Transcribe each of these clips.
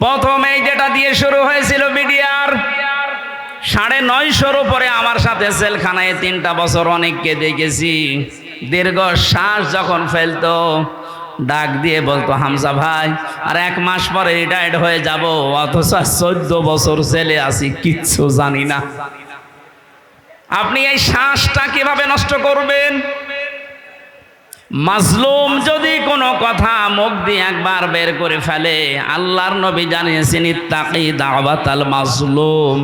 প্রথম এই যেটা দিয়ে শুরু হয়েছিল বিডিআর, সাড়ে নয়শোর উপরে আমার সাথে সেলখানায় তিনটা বছর অনেককে দেখেছি। দীর্ঘ শ্বাস যখন ফেলতো, ডাক দিয়ে বলতো, হামজা ভাই, আর এক মাস পরে রিটায়ার্ড হয়ে যাব, অথচ চোদ্দ বছর ছেলে আছি, কিচ্ছু জানি না। আপনি এই শ্বাসটা কীভাবে নষ্ট করবেন? মাজলুম যদি কোনো কথা মুখ দিয়ে একবার বের করে ফেলে, আল্লাহর নবী জানিয়েছেন, ইত্তাকি দাওয়াতাল মাজলুম,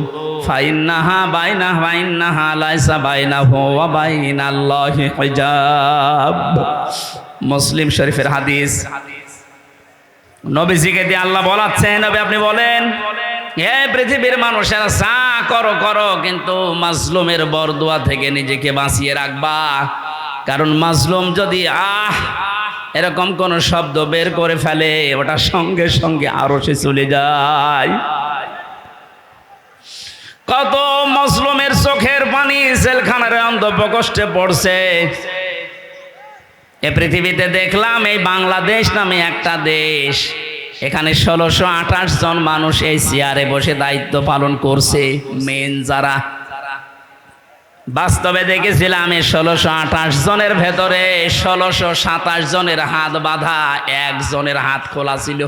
ফাইন্নাহা বাইনা ফাইন্নাহা লাইসা বাইনাহু, ওয়া বাইনাল্লাহি হিজাব। মুসলিম শরীফের হাদিস। নবীজিকে দিয়ে আল্লাহ বলাচ্ছেন নবী আপনি বলেন হে পৃথিবীর মানুষেরা চা করো করো, কিন্তু মাজলুমের বরদুয়া থেকে নিজেকে বাঁচিয়ে রাখবা। কারণ মাজলুম যদি আহ, এরকম কোন শব্দ বের করে ফেলে, ওটা সঙ্গে সঙ্গে আরও সে চলে যায়। কত মজলুমের চোখের পানি জেলখানার অন্তঃ কষ্টে পড়ছে। এ পৃথিবীতে দেখলাম এই বাংলাদেশ নামে একটা দেশ। এখানে ষোলোশো আঠাশ জন মানুষ এই চেয়ারে বসে দায়িত্ব পালন করছে। মেন যারা বাস্তবে দেখেছিলাম এই ষোলোশো আঠাশ জনের ভেতরে ষোলোশো সাতাশ জনের হাত বাঁধা, একজনের হাত খোলা ছিল।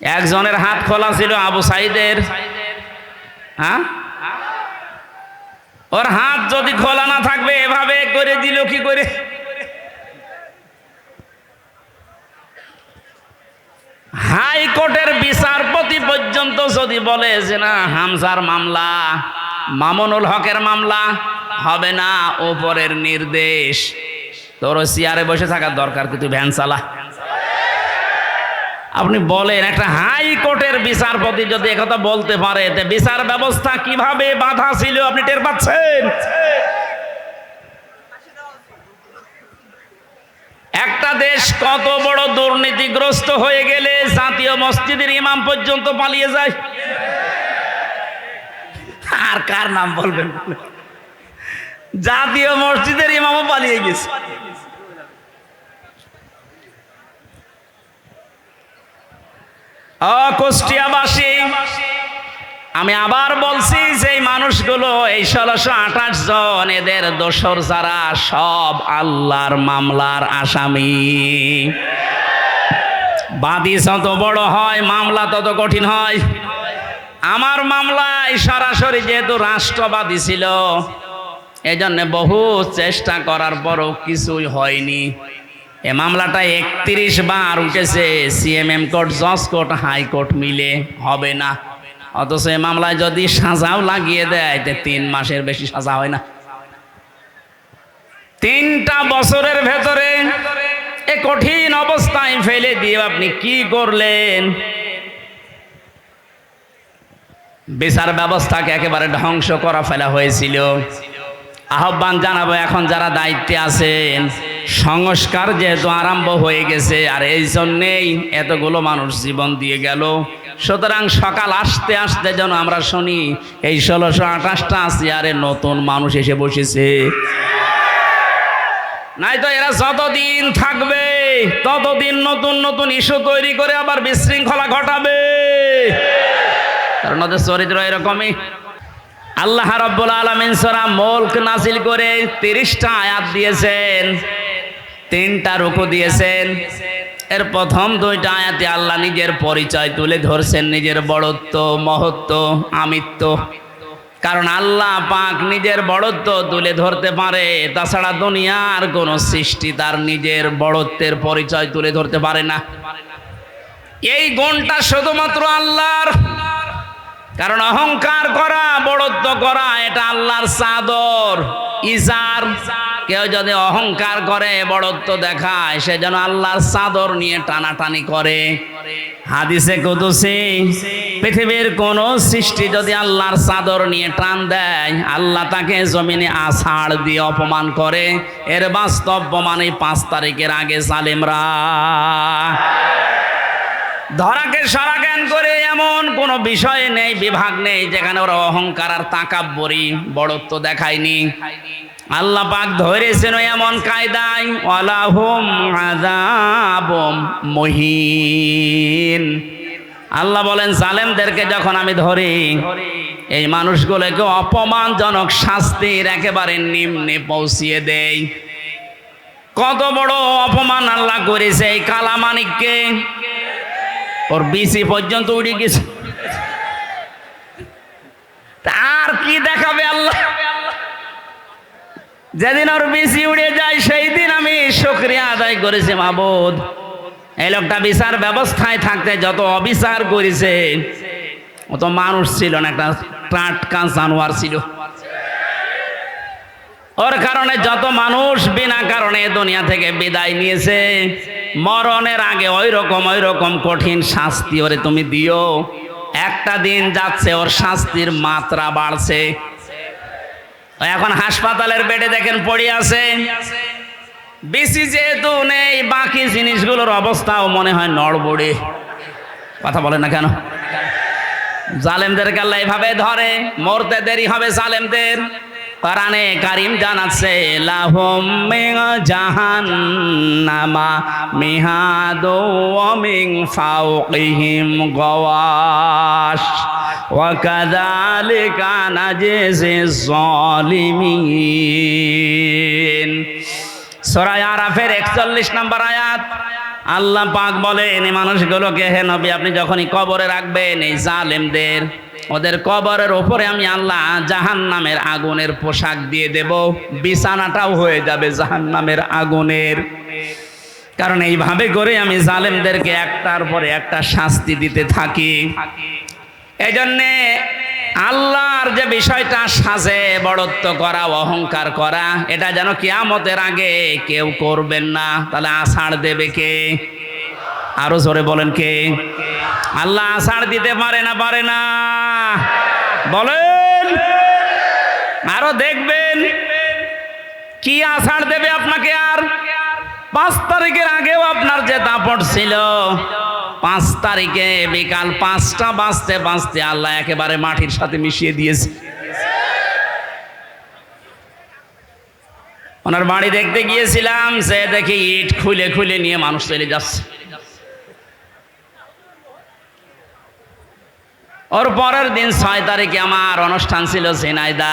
একজনের হাত খোলা ছিল আবু সাইদের। হ্যাঁ? ওর হাত যদি খোলা না থাকবে, এভাবে করে দিল কি করে? হাইকোর্টের বিচারপতি পর্যন্ত যদি বলে যে না, হামজার মামলা মামুনুল হকের মামলা হবে না, ওপরের নির্দেশ। তোর চেয়ারে বসে থাকার দরকার কিন্তু ভ্যান চালা। আপনি বলেন, একটা হাইকোর্টের বিচারপতি যদি একথা বলতে পারে বিচার ব্যবস্থা কীভাবে বাধা ছিল আপনি টের পাচ্ছেন? একটা দেশ কত বড় দুর্নীতিগ্রস্ত হয়ে গেলে জাতীয় মসজিদের ইমাম পর্যন্ত পালিয়ে যায়। আর কার নাম বলবেন? জাতীয় মসজিদের ইমামও পালিয়ে গেছে। আমি আবার বলছি যে মানুষগুলো এই ষোলোশো আঠাশ জন, এদের দোসর যারা, সব আল্লাহর মামলার আসামি। বাদী যত বড় হয়, মামলা তত কঠিন হয়। আমার মামলায় সরাসরি যেহেতু রাষ্ট্রবাদী ছিল এই জন্যে বহু চেষ্টা করার পরও কিছুই হয়নি। এ মামলাটা একত্রিশ বার উঠেছে, সিএমএম কোর্ট, জজ কোর্ট হাইকোর্ট মিলে হবে না। অথচ এ মামলায় যদি সাজাও লাগিয়ে দেয়, তে তিন মাসের বেশি সাজা হয় না। তিনটা বছরের ভেতরে এ কঠিন অবস্থায় ফেলে দিয়ে আপনি কি করলেন? বিচার ব্যবস্থাকে একেবারে ধ্বংস করা ফেলা হয়েছিল। আহ্বান জানাব এখন যারা দায়িত্বে আছেন, সংস্কার যেহেতু আরম্ভ হয়ে গেছে, আর এই জন্যেই এতগুলো মানুষ জীবন দিয়ে গেল। সুতরাং সকাল আসতে আসতে যেন আমরা শুনি, এই ষোলোশো আঠাশটা চেয়ারে নতুন মানুষ এসে বসেছে। নাই তো এরা যতদিন থাকবে, ততদিন নতুন নতুন ইস্যু তৈরি করে আবার বিশৃঙ্খলা ঘটাবে। কারণ ওদের চরিত্র এরকমই। আল্লাহ রাব্বুল আলামিন সূরা মুলক নাজিল করে 30টা আয়াত দিয়েছেন, তিনটা রুকু দিয়েছেন। এর প্রথম দুইটা আয়াতে আল্লাহ নিজের পরিচয় তুলে ধরছেন, নিজের বড়ত্ব, মহত্ব, আমিত্ব। কারণ আল্লাহ পাক নিজের বড়ত্ব তুলে ধরতে পারে, তাছাড়া দুনিয়ার কোনো সৃষ্টি তার নিজের বড়ত্বের পরিচয় তুলে ধরতে পারে না। এই গুণটা শুধুমাত্র আল্লাহর কারণ অহংকার করা, বড়ত্ব করা, এটা আল্লাহর চাদর। ইজার। কেউ যদি অহংকার করে, বড়ত্ব দেখায়, সে যেন আল্লাহর চাদর নিয়ে টানাটানি করে। হাদিসে কুদুসি, পৃথিবীর কোন সৃষ্টি যদি আল্লাহর চাদর নিয়ে টান দেয়, আল্লাহ তাকে জমিনে আষাঢ় দিয়ে অপমান করে। এর বাস্তব প্রমাণ এই পাঁচ তারিখের আগে সালিমরা ধরাকে সারা করে এমন কোনো বিষয় নেই, বিভাগ নেই, যেখানে ওরা অহংকার আর তাকাব্বরি বড়ত্ব দেখায়নি। আল্লাহ পাক ধরেছেন এমন কায়দায়, ওয়ালাহুম আযাবুম মুহিন। আল্লাহ বলেন, জালেমদেরকে যখন আমি ধরি, এই মানুষগুলোকে অপমানজনক শাস্তির একেবারে নিম্নে পৌঁছিয়ে দেই। কত বড় অপমান আল্লাহ করেছে এই কালামানিককে। ওর বিসি পর্যন্ত উড়ে গেছে। আর কি দেখাবে আল্লাহ? যেদিন ওর বেশি উড়ে যায়, সেই দিন আমি শুক্রিয়া আদায় করেছি মাবুদ এই লোকটা বিচার ব্যবস্থায় থাকতে যত অবিচার করেছে ও তো মানুষ ছিল না, একটা টাটকা জানোয়ার ছিল। ওর কারণে যত মানুষ বিনা কারণে দুনিয়া থেকে বিদায় নিয়েছে, মরণের আগে ওই রকম ওই রকম কঠিন শাস্তি ওরে তুমি দিও। একটা দিন যাচ্ছে, ওর শাস্তির মাত্রা বাড়ছে। এখন হাসপাতালের বেডে দেখেন পড়ে আছে। বেশি যেহেতু নেই, বাকি জিনিসগুলোর অবস্থাও মনে হয় নড়বড়ে। কথা বলে না কেন? জালেমদের আল্লাহ এভাবে ধরে, মরতে দেরি হবে জালেমদের। কোরআনে কারিম জানাচ্ছে, লাহুম মিন জাহান্নামা মিহাদু ওয়া মিন ফাওকিহিম গওয়াশ। ওয়া কাযালিকা নাজিজিজ জালিমিন সূরা আরাফের 41 নম্বর আয়াত। আল্লাহ পাক বলেন, এই মানুষগুলোকে হে নবী, আপনি যখনই কবরে রাখবেন, এই জালেমদের ওদের কবরের ওপরে আমি আল্লাহ জাহান নামের আগুনের পোশাক দিয়ে দেব, বিছানাটাও হয়ে যাবে জাহান নামের আগুনের। কারণ এইভাবে করে আমি জালেমদেরকে একটার পরে একটা শাস্তি দিতে থাকি। এই জন্যে আল্লাহর যে বিষয়টা সাজে, বড়ত্ব করা, অহংকার করা, এটা যেন কিয়ামতের আগে কেউ করবেন না। তাহলে আষাঢ় দেবে কে? আরও জোরে বলেন কে? আল্লাহ আষাঢ় দিতে পারে না পারে না। বলেন। আরও দেখবেন। কি আষাঢ় দেবে আপনাকে আর? পাঁচ তারিখের আগেও আপনার যে দাপট ছিল পাঁচ তারিখে বিকাল পাঁচটা বাঁচতে বাঁচতে আল্লাহ একেবারে মাটির সাথে মিশিয়ে দিয়েছে। ওনার বাড়ি দেখতে গিয়েছিলাম, সে দেখি ইট খুলে খুলে নিয়ে মানুষ চলে যাচ্ছে। ওর পরের দিন ছয় তারিখে আমার অনুষ্ঠান ছিল ঝিনাইদা।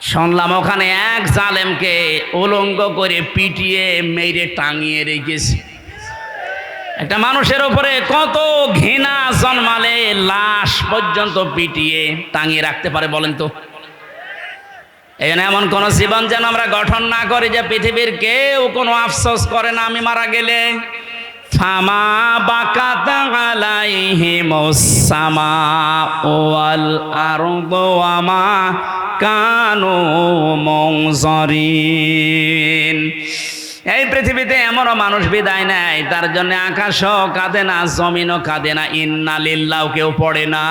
শুনলাম ওখানে এক জালেমকে উলঙ্গ করে পিটিয়ে, মেরে টাঙিয়ে রেখেছে। একটা মানুষের উপরে কত ঘৃণা জন্মালে লাশ পর্যন্ত পিটিয়ে টাঙিয়ে রাখতে পারে বলেন তো? এই এমন কোন জীবন যেন আমরা গঠন না করি যে পৃথিবীর কেউ কোনো আফসোস করে না আমি মারা গেলে। ওয়াল এই পৃথিবীতে এমনও মানুষ বিদায় নেয় তার জন্য আকাশও কাঁদে না, জমিনও কাঁদে না ইন্নালিল্লাও কেউ পড়ে না।